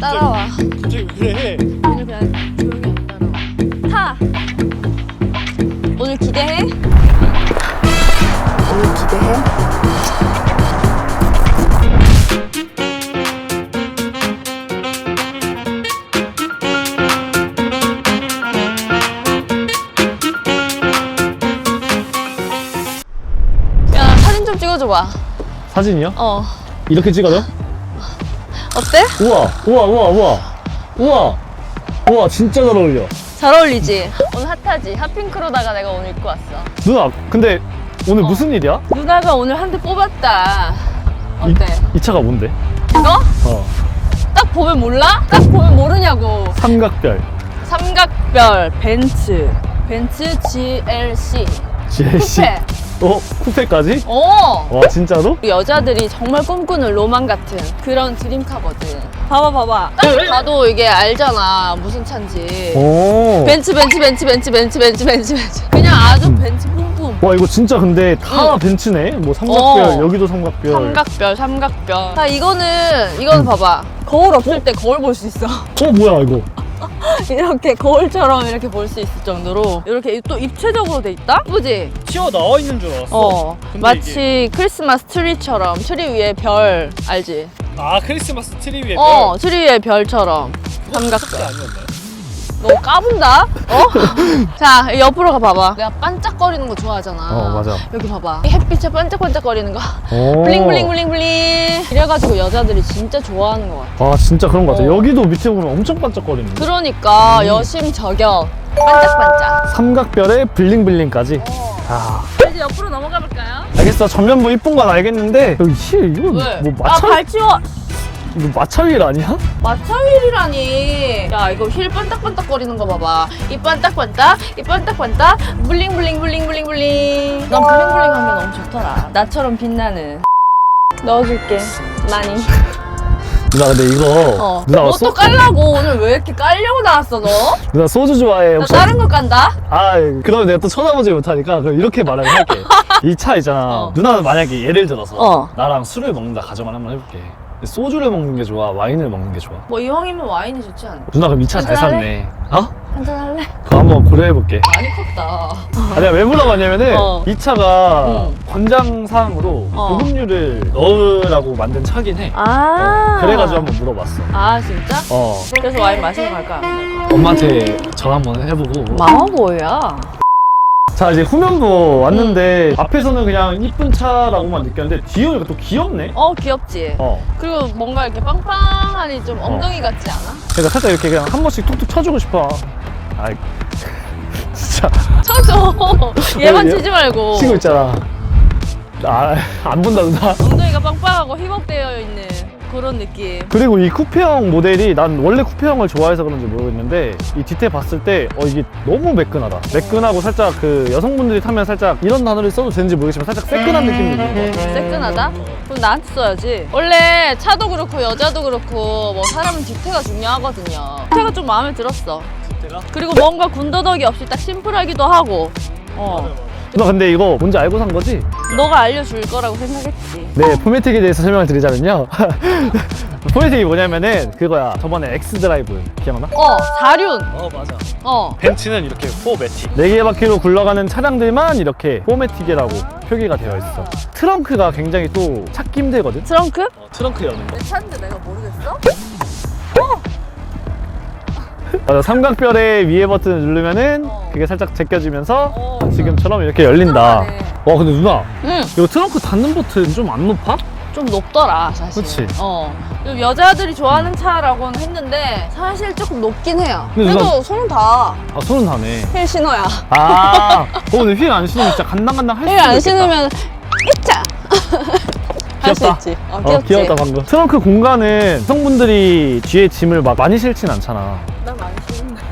따라와. 갑자기 왜 그래? 오늘 그냥 조용히 따라와. 타. 오늘 기대해? 오늘 기대해? 야 사진 좀 찍어줘봐. 사진이요? 어 이렇게 찍어요? 어때? 우와 우와 우와 우와 우와 우와 진짜 잘 어울려 잘 어울리지? 오늘 핫하지? 핫핑크로다가 내가 오늘 입고 왔어. 누나 근데 오늘 무슨 일이야? 누나가 오늘 한 대 뽑았다. 이, 어때? 이 차가 뭔데? 이거? 어 딱 보면 몰라? 딱 보면 모르냐고. 삼각별 삼각별 벤츠. 벤츠 GLC. GLC 쿠페. 어? 쿠페까지? 어. 와 진짜로? 우리 여자들이 정말 꿈꾸는 로망 같은 그런 드림카거든. 봐봐, 봐봐. 딱 봐도 이게 알잖아. 무슨 차인지. 오. 벤츠, 벤츠, 벤츠, 벤츠, 벤츠, 벤츠, 벤츠, 벤츠. 그냥 아주 벤츠 뿜뿜. 와 이거 진짜 근데 다 벤츠네? 뭐 삼각별 어. 여기도 삼각별 삼각별, 삼각별. 자, 이거는, 이거는 봐봐. 거울 없을 때 거울 볼 수 있어. 어 뭐야 이거 이렇게 거울처럼 이렇게 볼 수 있을 정도로 이렇게 또 입체적으로 돼 있다? 예쁘지? 튀어 나와 있는 줄 알았어 어. 마치 크리스마스 트리처럼 트리 위에 별 알지? 아 크리스마스 트리 위에 어, 트리 위에 별처럼 삼각별. 아니었나요? 너 까분다? 어? 자, 옆으로 가봐봐. 내가 반짝거리는 거 좋아하잖아. 어, 맞아. 여기 봐봐. 이 햇빛에 반짝반짝거리는 거. 오. 블링블링블링블링. 이래가지고 여자들이 진짜 좋아하는 것 같아. 아 진짜 그런 거 같아 어. 여기도 밑에 보면 엄청 반짝거리는 그러니까 여심 저격. 반짝반짝. 삼각별에 블링블링까지 아 이제 옆으로 넘어가 볼까요? 알겠어 전면부 이쁜 건 알겠는데 여기 씨 이거 왜? 뭐 아, 마차 발 치워. 이거 마차윌 아니야? 마차휠이라니. 야, 이거 휠 반딱반딱거리는 거 봐봐. 이 반딱반딱, 이 반딱반딱, 블링블링 블링 블링 블링. 난 블링블링 하면 너무 좋더라. 나처럼 빛나는. 넣어줄게. 많이. 누나 근데 이거 어. 누나 뭐 소, 또 깔라고? 오늘 왜 이렇게 깔려고 나왔어, 너? 누나 소주 좋아해 나 혹시? 다른 거 깐다? 아 그러면 내가 또 쳐다보지 못하니까 그럼 이렇게 말을 할게 이 차 있잖아 어. 누나는 만약에 예를 들어서 어. 나랑 술을 먹는다 가정을 한번 해볼게 소주를 먹는 게 좋아 와인을 먹는 게 좋아 뭐 이왕이면 와인이 좋지 않나? 누나 그럼 이차잘 한잔 샀네 어? 한잔 할래? 그거 한번 고려해볼게 많이 컸다. 아니야 왜 물어봤냐면은 어. 이 차가 응. 권장 사항으로 어. 보급류를 넣으라고 만든 차긴 해 아. 그래가지고 한번 물어봤어 아, 진짜? 어 그래서 와인 마시러 갈까? 안 갈까? 엄마한테 전화 한번 해보고 마마보이야. 자 이제 후면부 왔는데 음. 앞에서는 그냥 이쁜 차라고만 느꼈는데 뒤에 오니까 또 귀엽네 어, 귀엽지? 어 그리고 뭔가 이렇게 빵빵하니 좀 엉덩이 같지 않아? 그러니까 살짝 이렇게 그냥 한 번씩 툭툭 쳐주고 싶어 아이 진짜 쳐줘. 얘만 얘- 치지 말고. 치고 있잖아 아 안 본다 누나 엉덩이가 빵빵하고 힙업되어 있는 그런 느낌. 그리고 이 쿠페형 모델이 난 원래 쿠페형을 좋아해서 그런지 모르겠는데 이 뒤태 봤을 때 어, 이게 너무 매끈하다 매끈하고 살짝 그 여성분들이 타면 살짝 이런 단어를 써도 되는지 모르겠지만 살짝 새끈한 느낌이 것 같아 새끈하다? 그럼 나한테 써야지. 원래 차도 그렇고 여자도 그렇고 뭐 사람은 뒤태가 중요하거든요. 뒤태가 좀 마음에 들었어. 뒤태가? 그리고 뭔가 군더더기 없이 딱 심플하기도 하고. 어. 누나 근데 이거 뭔지 알고 산 거지? 너가 알려줄 거라고 생각했지. 네 포매틱에 대해서 설명을 드리자면요 포매틱이 뭐냐면은 그거야 저번에 엑스드라이브 기억나? 어, 사륜. 어 맞아 어. 벤츠는 이렇게 4매틱 4개 바퀴로 굴러가는 차량들만 이렇게 4매틱이라고 표기가 되어 있어 트렁크가 굉장히 또 찾기 힘들거든 트렁크? 트렁크 여는 거 내 차인데 내가 모르겠어? 맞아 삼각별의 위에 버튼을 누르면은 어. 그게 살짝 제껴지면서 어, 지금처럼 이렇게 열린다 트렁크네. 와 근데 누나 응. 이거 트렁크 닫는 버튼 좀 안 높아? 좀 높더라 사실. 그치? 어. 좀 여자들이 좋아하는 차라고는 했는데 사실 조금 높긴 해요. 근데 그래도 누가- 손은 다. 아 손은 다네 휠 신어야. 아 어, 근데 휠안 신으면 진짜 간당간당 할 수도 휠안 있겠다 신으면 이차. 할수 귀엽다. 있지. 어, 어, 귀엽지. 귀엽다 방금 트렁크 공간은 성분들이 뒤에 짐을 막 많이 실진 않잖아.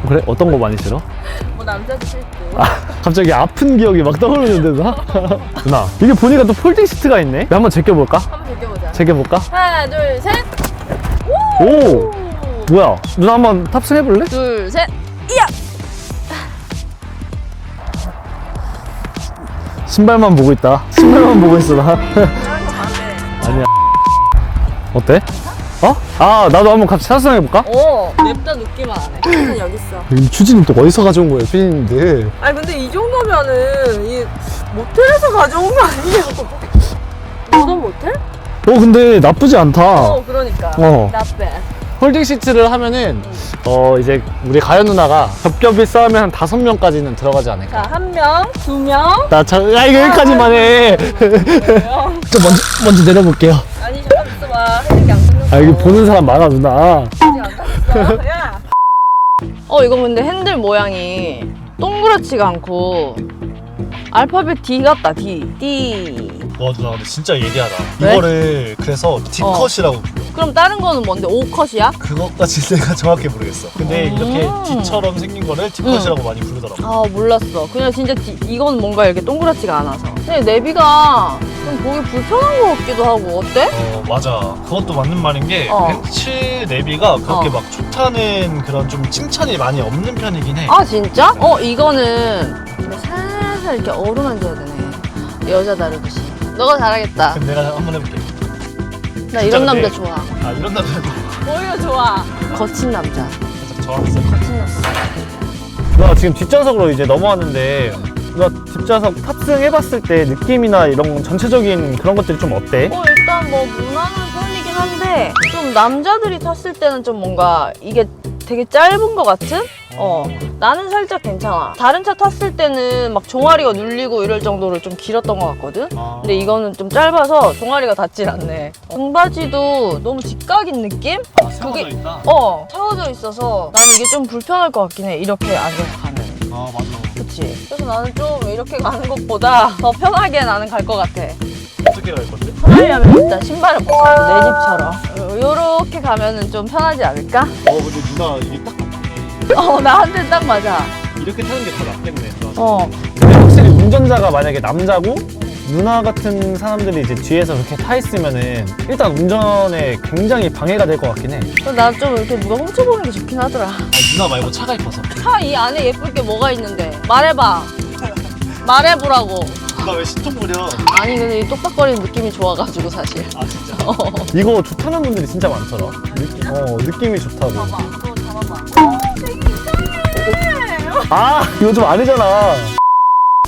그래? 어떤 거 많이 실어? 뭐 남자도 싫고. 아, 갑자기 아픈 기억이 막 떠오르는데 누나? 누나 이게 보니까 또 폴딩 시트가 있네 한번 제껴볼까? 한번 제껴보자. 제껴볼까? 하나, 둘, 셋. 오! 뭐야 누나 한번 탑승해볼래? 둘, 셋. 이야. 신발만 보고 있다 신발만 보고 있어 나. 아니야 어때? 어? 아 나도 한번 같이 탑승해볼까? 오 냅다 눕기만 하네 는 여기 있어. 이 추진님 또 어디서 가져온 거예요 피디님들 아니 근데 이 정도면은 이 모텔에서 가져온 거 아니냐고. 모던 모텔? 어 근데 나쁘지 않다 어 그러니까. 어. 나빼. 홀딩 시트를 하면은 어 이제 우리 가연 누나가 겹겹이 싸우면 한 다섯 명까지는 들어가지 않을까 자, 한 명, 두 명. 나 참, 야 이거 여기까지만 해. 저 먼저 먼저 내려볼게요. 아니 잠깐 있어봐. 헤딩이 안 끝났어. 아 여기 보는 사람 많아 누나. 어 이거 근데 핸들 모양이 동그랗지가 않고 알파벳 D 같다 D. D 와 누나 근데 진짜 예리하다 왜? 이거를 그래서 D컷이라고 불러 그럼 다른 거는 뭔데? O컷이야? 그것까지 내가 정확히 모르겠어 근데 음. 이렇게 D처럼 생긴 거를 D컷이라고 많이 부르더라고 아 몰랐어 그냥 진짜 D, 이건 뭔가 이렇게 동그랗지가 않아서 근데 내비가 좀 보기 불편한 것 같기도 하고 어때? 어 맞아 그것도 맞는 말인 게 어. 벤츠 내비가 그렇게 어. 막 좋다는 그런 좀 칭찬이 많이 없는 편이긴 해 아 진짜? 어 이거는 살살 이렇게 어루만져야 되네 여자 다루듯이 너가 잘하겠다. 그럼 내가 한번 해볼게. 나 이런 근데- 남자 좋아. 아 이런 남자도 오히려 좋아. 거친 남자. 살짝 남자 누나 지금 뒷좌석으로 이제 넘어왔는데 누나 뒷좌석 탑승해봤을 때 느낌이나 이런 전체적인 그런 것들이 좀 어때? 어 일단 뭐 무난한 편이긴 한데 좀 남자들이 탔을 때는 좀 뭔가 이게 되게 짧은 것 같은? 어 나는 살짝 괜찮아 다른 차 탔을 때는 막 종아리가 눌리고 이럴 정도로 좀 길었던 것 같거든? 아, 근데 이거는 좀 짧아서 종아리가 닿질 않네 등바지도 너무 직각인 느낌? 아, 세워져 있다 어 세워져 있어서 나는 이게 좀 불편할 것 같긴 해 이렇게 앉아서 가면 아 맞아 그치? 그래서 나는 좀 이렇게 가는 것보다 더 편하게 나는 갈 것 같아 어떻게 갈 건데? 편하려면 일단 신발을 벗어야 돼, 내 집처럼. 요렇게 가면은 좀 편하지 않을까? 어 근데 누나 이게 딱 어, 나한테 딱 맞아. 이렇게 타는 게 더 낫겠네 누나. 어. 근데 확실히 운전자가 만약에 남자고 누나 같은 사람들이 이제 뒤에서 그렇게 타 있으면은 일단 운전에 굉장히 방해가 될 것 같긴 해. 나 좀 이렇게 누가 훔쳐보는 게 좋긴 하더라. 아 누나 말고 차가 이뻐서 차 이 안에 예쁠 게 뭐가 있는데? 말해봐. 말해보라고. 누나 왜 신통 부려 아니, 근데 이 똑딱거리는 느낌이 좋아가지고, 사실. 아 진짜 어. 이거 좋다는 분들이 진짜 많더라. 느낌, 어, 느낌이 좋다고. 봐봐, 그거 잡아봐. 아, 좀 아니잖아.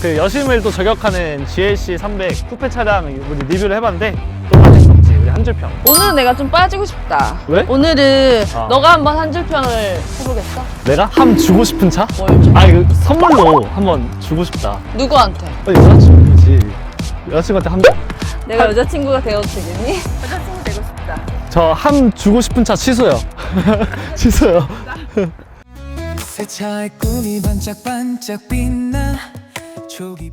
그 여심을 또 저격하는 GLC 300 쿠페 차량 우리 리뷰를 해봤는데 또 빠질 수 없지. 우리 한 줄 평. 오늘은 내가 좀 빠지고 싶다. 왜? 오늘은 아. 너가 한번 한 줄 평을 해보겠어? 내가 함 주고 싶은 차? 뭘. 아, 이거 선물로 한번 주고 싶다. 누구한테? 어, 여자친구지. 여자친구한테 함, 내가 여자친구가 되어도 되겠니? 여자친구 되고 싶다. 저 함 주고 싶은 차 취소요. 취소요. 새 차의 꿈이 반짝반짝 빛나 초기